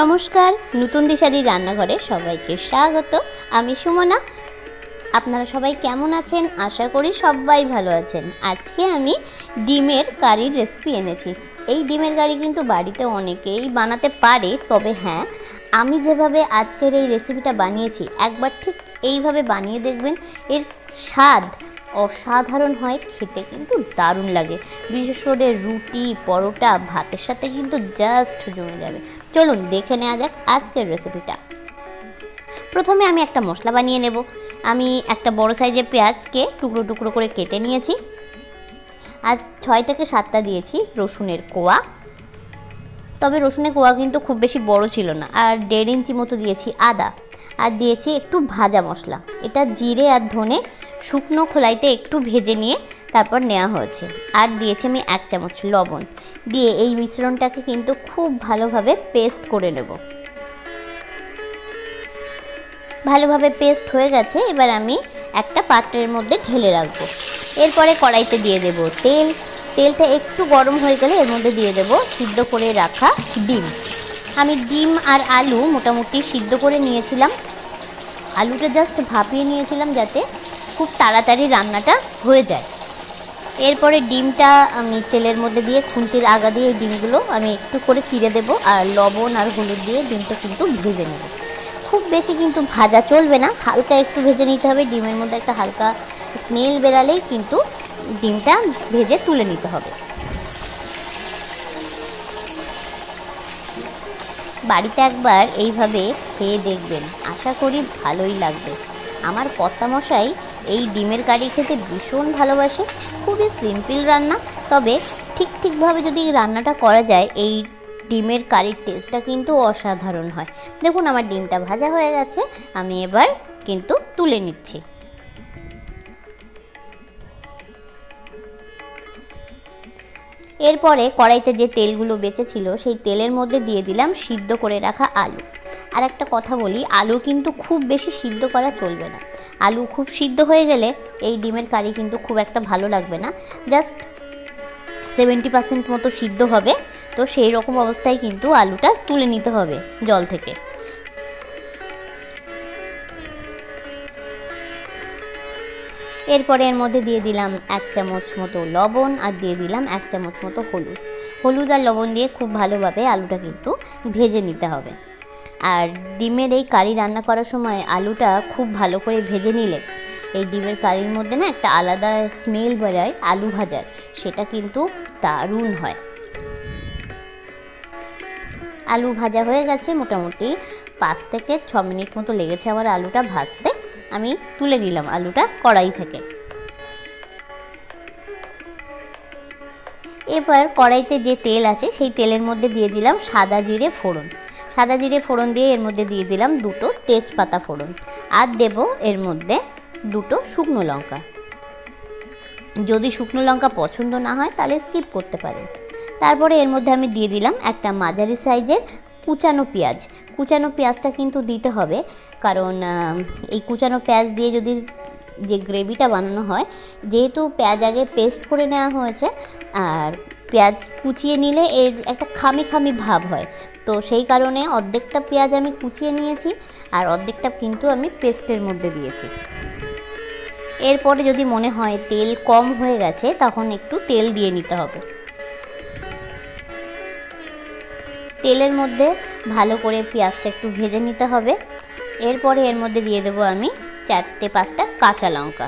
নমস্কার, নতুন দিশারি রান্নাঘরে সবাইকে স্বাগত। আমি সুমনা। আপনারা সবাই কেমন আছেন? আশা করি সবাই ভালো আছেন। আজকে আমি ডিমের কারির রেসিপি এনেছি। এই ডিমের কারি কিন্তু বাড়িতে অনেকেই বানাতে পারে, তবে হ্যাঁ আমি যেভাবে আজকের এই রেসিপিটা বানিয়েছি, একবার ঠিক এইভাবে বানিয়ে দেখবেন, এর স্বাদ অসাধারণ হয়, খেতে কিন্তু দারুণ লাগে। বিশেষ করে রুটি, পরোটা, ভাতের সাথে কিন্তু জাস্ট জমে যাবে। চলুন দেখে নেওয়া যাক আজকের রেসিপিটা প্রথমে আমি একটা মশলা বানিয়ে নেব। আমি একটা বড় সাইজের পেঁয়াজকে টুকরো টুকরো করে কেটে নিয়েছি। আর ছয় থেকে সাতটা দিয়েছি রসুনের কোয়া। তবে রসুনের কোয়া কিন্তু খুব বেশি বড় ছিল না, আর দেড় ইঞ্চি মতো দিয়েছি আদা। আর দিয়েছি একটু ভাজা মশলা। এটা জিরে আর ধনে শুকনো খোলাইতে একটু ভেজে নিয়ে তারপর নেওয়া হয়েছে। আর দিয়েছি আমি এক চামচ লবণ। দিয়ে এই মিশ্রণটাকে কিন্তু খুব ভালোভাবে পেস্ট করে নেব। ভালোভাবে পেস্ট হয়ে গেছে, এবার আমি একটা পাত্রের মধ্যে ঢেলে রাখব। এরপরে কড়াইতে দিয়ে দেব তেল। তেলটা একটু গরম হয়ে গেলে এর মধ্যে দিয়ে দেব সিদ্ধ করে রাখা ডিম। আমি ডিম আর আলু মোটামুটি সিদ্ধ করে নিয়েছিলাম। আলুটা জাস্ট ভাপিয়ে নিয়েছিলাম যাতে খুব তাড়াতাড়ি রান্নাটা হয়ে যায়। এরপরে ডিমটা আমি তেলের মধ্যে দিয়ে খুন্তির আগা দিয়ে ডিমগুলো আমি একটু করে চিড়ে দেবো আর লবণ আর হলুদ দিয়ে ডিমটা কিন্তু ভেজে নেব। খুব বেশি কিন্তু ভাজা চলবে না, হালকা একটু ভেজে নিতে হবে, ডিমের মধ্যে একটা হালকা স্মেল বেরালেই কিন্তু ডিমটা ভেজে তুলে নিতে হবে। বাড়িতে একবার এইভাবে খেয়ে দেখবেন, আশা করি ভালোই লাগবে। আমার কর্তামশাই এই ডিমের কারি খেতে ভীষণ ভালোবাসে, খুবই সিম্পল রান্না, তবে ঠিক ঠিকভাবে যদি রান্নাটা করা যায়, এই ডিমের কারির টেস্টটা কিন্তু অসাধারণ হয়। দেখুন আমার ডিমটা ভাজা হয়ে গেছে, আমি এবার কিন্তু তুলে নিচ্ছি। এরপরে কড়াইতে যে তেলগুলো বেঁচেছিল, সেই তেলের মধ্যে দিয়ে দিলাম সিদ্ধ করে রাখা আলু। আর একটা কথা বলি, আলু কিন্তু খুব বেশি সিদ্ধ করা চলবে না। আলু খুব সিদ্ধ হয়ে গেলে এই ডিমের কারি কিন্তু খুব একটা ভালো লাগবে না। জাস্ট সেভেন্টি পার্সেন্ট মতো সিদ্ধ হবে, তো সেই রকম অবস্থায় কিন্তু আলুটা তুলে নিতে হবে জল থেকে। এরপরে এর মধ্যে দিয়ে দিলাম এক চামচ মতো লবণ আর দিয়ে দিলাম এক চামচ মতো হলুদ। হলুদ আর লবণ দিয়ে খুব ভালোভাবে আলুটা কিন্তু ভেজে নিতে হবে। আর ডিমের এই কারি রান্না করার সময় আলুটা খুব ভালো করে ভেজে নিলে এই ডিমের কারির মধ্যে না একটা আলাদা স্মেল বেরোয় আলু ভাজার, সেটা কিন্তু দারুণ হয়। আলু ভাজা হয়ে গেছে, মোটামুটি পাঁচ থেকে ছ মিনিট মতো লেগেছে আমার আলুটা ভাজতে। আমি তুলে নিলাম আলুটা কড়াই থেকে। এবার কড়াইতে যে তেল আছে, সেই তেলের মধ্যে দিয়ে দিলাম সাদা জিরে ফোড়ন। সাদা জিরে ফোড়ন দিয়ে এর মধ্যে দিয়ে দিলাম দুটো তেজপাতা ফোড়ন। আর দেব এর মধ্যে দুটো শুকনো লঙ্কা। যদি শুকনো লঙ্কা পছন্দ না হয় তাহলে স্কিপ করতে পারেন। তারপরে এর মধ্যে আমি দিয়ে দিলাম একটা মাঝারি সাইজের কুচানো পেঁয়াজ। কুচানো পেঁয়াজটা কিন্তু দিতে হবে, কারণ এই কুচানো পেঁয়াজ দিয়ে যদি যে গ্রেভিটা বানানো হয়, যেহেতু পেঁয়াজ আগে পেস্ট করে নেওয়া হয়েছে, আর পেঁয়াজ কুচিয়ে নিলে এর একটা খামি খামি ভাব হয়। তো সেই কারণে অর্ধেকটা পেঁয়াজ আমি কুচিয়ে নিয়েছি আর অর্ধেকটা কিন্তু আমি পেস্টের মধ্যে দিয়েছি। এরপরে যদি মনে হয় তেল কম হয়ে গেছে, তখন একটু তেল দিয়ে নিতে হবে। তেলের মধ্যে ভালো করে পেঁয়াজটা একটু ভেজে নিতে হবে। এরপরে এর মধ্যে দিয়ে দেবো আমি চারটে পাঁচটা কাঁচা লঙ্কা।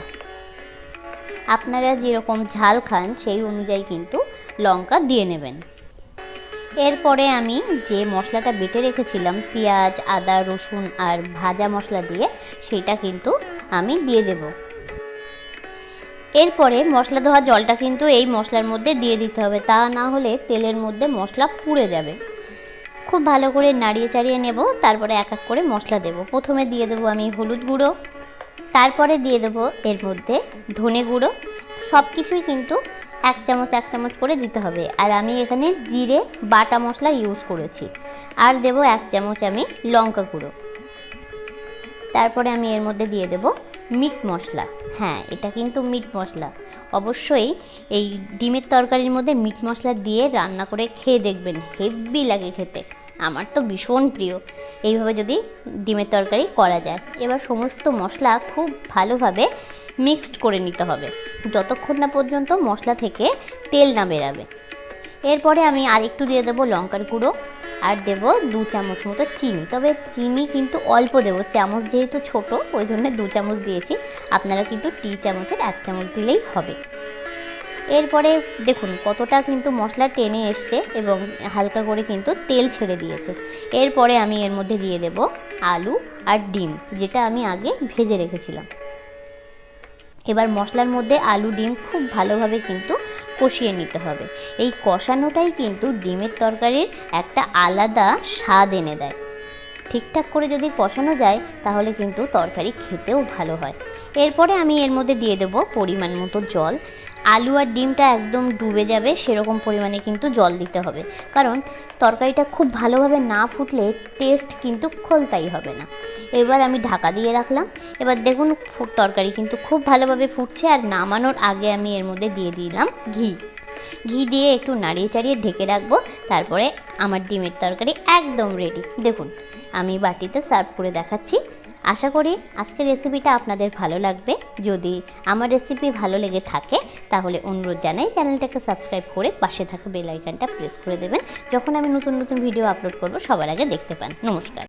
আপনারা যেরকম ঝাল খান, সেই অনুযায়ী কিন্তু লঙ্কা দিয়ে নেবেন। এরপরে আমি যে মশলাটা বেটে রেখেছিলাম, পেঁয়াজ, আদা, রসুন আর ভাজা মশলা দিয়ে, সেটা কিন্তু আমি দিয়ে দেব। এরপরে মশলা ধোয়া জলটা কিন্তু এই মশলার মধ্যে দিয়ে দিতে হবে, তা না হলে তেলের মধ্যে মশলা পুড়ে যাবে। খুব ভালো করে নাড়িয়ে চাড়িয়ে নেব, তারপরে এক এক করে মশলা দেব। প্রথমে দিয়ে দেবো আমি হলুদ গুঁড়ো, তারপরে দিয়ে দেবো এর মধ্যে ধনে গুঁড়ো সব কিছুই কিন্তু এক চামচ এক চামচ করে দিতে হবে। আর আমি এখানে জিরে, বাটা মশলা ইউজ করেছি। আর দেব এক চামচ আমি লঙ্কা গুঁড়ো। তারপরে আমি এর মধ্যে দিয়ে দেব মিট মশলা। হ্যাঁ এটা কিন্তু মিট মশলা। অবশ্যই এই ডিমের তরকারির মধ্যে মিট মশলা দিয়ে রান্না করে খেয়ে দেখবেন। হেভি লাগে খেতে। আমার তো ভীষণ প্রিয়। এইভাবে যদি ডিমের তরকারি করা যায়। এবার সমস্ত মশলা খুব ভালোভাবে মিক্সড করে নিতে হবে। যতক্ষণ না পর্যন্ত মশলা থেকে তেল না বেরাবে। এরপরে আমি আরেকটু দিয়ে দেবো লঙ্কার গুঁড়ো আর দেব দু চামচ মতো চিনি। তবে চিনি কিন্তু অল্প দেবো, চামচ যেহেতু ছোট, ওই জন্য দু চামচ দিয়েছি। আপনারা কিন্তু টি চামচের এক চামচ দিলেই হবে। এরপরে দেখুন কতটা কিন্তু মশলা টেনে এসছে এবং হালকা করে কিন্তু তেল ছেড়ে দিয়েছে। এরপরে আমি এর মধ্যে দিয়ে দেব আলু আর ডিম, যেটা আমি আগে ভেজে রেখেছিলাম। এবার মশলার মধ্যে আলু, ডিম খুব ভালোভাবে কিন্তু কষিয়ে নিতে হবে। এই কষানোটাই কিন্তু ডিমের তরকারির একটা আলাদা স্বাদ এনে দেয়। ঠিকঠাক করে যদি কষানো যায়, তাহলে কিন্তু তরকারি খেতেও ভালো হয়। এরপরে আমি এর মধ্যে দিয়ে দেব পরিমাণ মতো জল। আলু আর ডিমটা একদম ডুবে যাবে, সেরকম পরিমাণে কিন্তু জল দিতে হবে। কারণ তরকারিটা খুব ভালোভাবে না ফুটলে টেস্ট কিন্তু খোলতাই হবে না। এবার আমি ঢাকা দিয়ে রাখলাম। এবার দেখুন তরকারি কিন্তু খুব ভালোভাবে ফুটছে আর নামানোর আগে আমি এর মধ্যে দিয়ে দিলাম ঘি। ঘি দিয়ে একটু নাড়িয়ে চাড়িয়ে ঢেকে রাখব, তারপরে আমার ডিমের তরকারি একদম রেডি দেখুন, আমি বাটিতে সার্ভ করে দেখাচ্ছি। আশা করি আজকের রেসিপিটা আপনাদের ভালো লাগবে। যদি আমার রেসিপি ভালো লেগে থাকে, তাহলে অনুরোধ জানাই চ্যানেলটাকে সাবস্ক্রাইব করে পাশে থাকা বেল প্রেস করে দেবেন। যখন আমি নতুন নতুন ভিডিও আপলোড করব, সবার আগে দেখতে পান। নমস্কার।